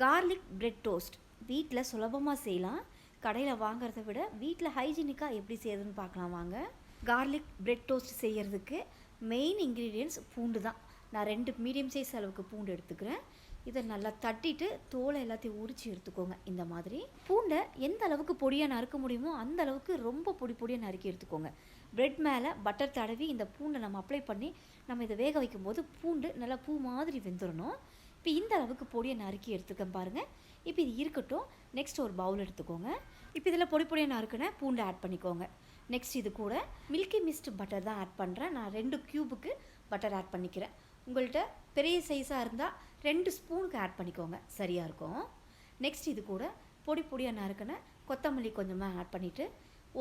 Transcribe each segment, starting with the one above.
Garlic bread toast வீட்டில் சுலபமாக செய்யலாம். கடையில் வாங்குறத விட வீட்டில் ஹைஜீனிக்காக எப்படி செய்யுதுன்னு பார்க்கலாம் வாங்க. கார்லிக் பிரெட் டோஸ்ட் செய்கிறதுக்கு மெயின் இன்க்ரீடியன்ஸ் பூண்டு தான். நான் ரெண்டு மீடியம் சைஸ் அளவுக்கு பூண்டு எடுத்துக்கிறேன். இதை நல்லா தட்டிட்டு தோலை எல்லாத்தையும் உரித்து எடுத்துக்கோங்க இந்த மாதிரி. பூண்டை எந்த அளவுக்கு பொடியாக நறுக்க முடியுமோ அந்த அளவுக்கு ரொம்ப பொடி பொடியாக நறுக்கி எடுத்துக்கோங்க. பிரெட் மேலே பட்டர் தடவி இந்த பூண்டை நம்ம அப்ளை பண்ணி நம்ம இதை வேக வைக்கும்போது பூண்டு நல்லா பூ மாதிரி வெந்துடணும் இப்போ இந்த அளவுக்கு பொடியை நறுக்கி எடுத்துக்கேன் பாருங்கள் இப்போ இது இருக்கட்டும். நெக்ஸ்ட் ஒரு பவுல் எடுத்துக்கோங்க. இப்போ இதில் பொடி பொடியை நறுக்குன பூண்டு ஆட் பண்ணிக்கோங்க. நெக்ஸ்ட் இது கூட மில்கி மிஸ்ட் பட்டர் தான் ஆட் பண்ணுறேன் நான் ரெண்டு க்யூபுக்கு பட்டர் ஆட் பண்ணிக்கிறேன். உங்கள்கிட்ட பெரிய சைஸாக இருந்தால் ரெண்டு ஸ்பூனுக்கு ஆட் பண்ணிக்கோங்க. சரியாக இருக்கும். நெக்ஸ்ட் இது கூட பொடி பொடியாக நறுக்குன கொத்தமல்லி கொஞ்சமாக ஆட் பண்ணிவிட்டு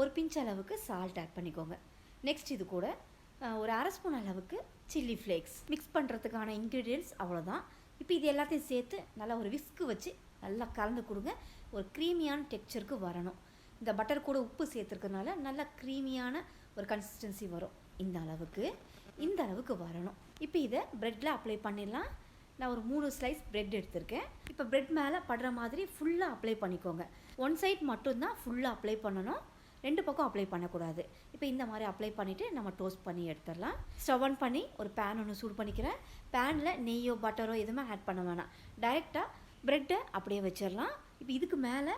ஒரு பிஞ்ச் அளவுக்கு சால்ட் ஆட் பண்ணிக்கோங்க. நெக்ஸ்ட் இது கூட ஒரு அரை ஸ்பூன் அளவுக்கு சில்லி ஃப்ளேக்ஸ் மிக்ஸ் பண்ணுறதுக்கான இன்க்ரீடியன்ட்ஸ் அவ்வளோதான் இப்போ இது எல்லாத்தையும் சேர்த்து நல்லா ஒரு விஸ்க்கு வச்சு நல்லா கலந்து கொடுங்க. ஒரு க்ரீமியான டெக்ஸ்சருக்கு வரணும். இந்த பட்டர் கூட உப்பு சேர்த்துருக்கறனால நல்லா க்ரீமியான ஒரு கன்சிஸ்டன்சி வரும். இந்த அளவுக்கு இந்த அளவுக்கு வரணும். இப்போ இதை ப்ரெட்டில் அப்ளை பண்ணிடலாம். நான் ஒரு மூணு ஸ்லைஸ் ப்ரெட் எடுத்திருக்கேன். இப்போ ப்ரெட் மேலே படுற மாதிரி ஃபுல்லாக அப்ளை பண்ணிக்கோங்க. ஒன் சைட் மட்டும்தான் ஃபுல்லாக அப்ளை பண்ணணும். ரெண்டு பக்கம் அப்ளை பண்ணக்கூடாது. இப்போ இந்த மாதிரி அப்ளை பண்ணிவிட்டு நம்ம டோஸ்ட் பண்ணி எடுத்துடலாம். ஸ்டவ் ஆன் பண்ணி ஒரு பேன் ஒன்று சூடு பண்ணிக்கிறேன். பேனில் நெய்யோ பட்டரோ எதுவுமே ஆட் பண்ண வேணாம். டைரெக்டாக ப்ரெட்டை அப்படியே வச்சிடலாம். இப்போ இதுக்கு மேலே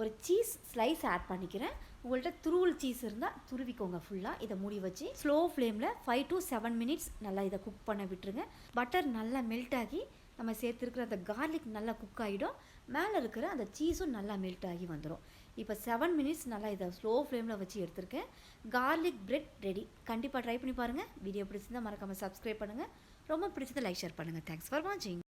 ஒரு சீஸ் ஸ்லைஸ் ஆட் பண்ணிக்கிறேன். உங்கள்கிட்ட துருவல் சீஸ் இருந்தால் துருவிக்கோங்க ஃபுல்லாக இதை மூடி வச்சு ஸ்லோ ஃப்ளேமில் ஃபைவ் டு செவன் மினிட்ஸ் நல்லா இதை குக் பண்ண விட்டுருங்க. பட்டர் நல்லா மெல்ட் ஆகி நம்ம சேர்த்துருக்கிற அந்த கார்லிக் நல்லா குக் ஆகிடும் மேலே இருக்கிற அந்த சீஸும் நல்லா மெல்ட் ஆகி வந்துடும் இப்போ செவன் மினிட்ஸ் நல்லா இதை ஸ்லோ ஃப்ளேமில் வச்சு எடுத்திருக்கேன். கார்லிக் பிரெட் ரெடி கண்டிப்பாக ட்ரை பண்ணி பாருங்கள் வீடியோ பிடிச்சிருந்தா மறக்காமல் சப்ஸ்கிரைப் பண்ணுங்கள் ரொம்ப பிடிச்சதை லைக் ஷேர் பண்ணுங்கள் தேங்க்ஸ் ஃபார் வாட்சிங்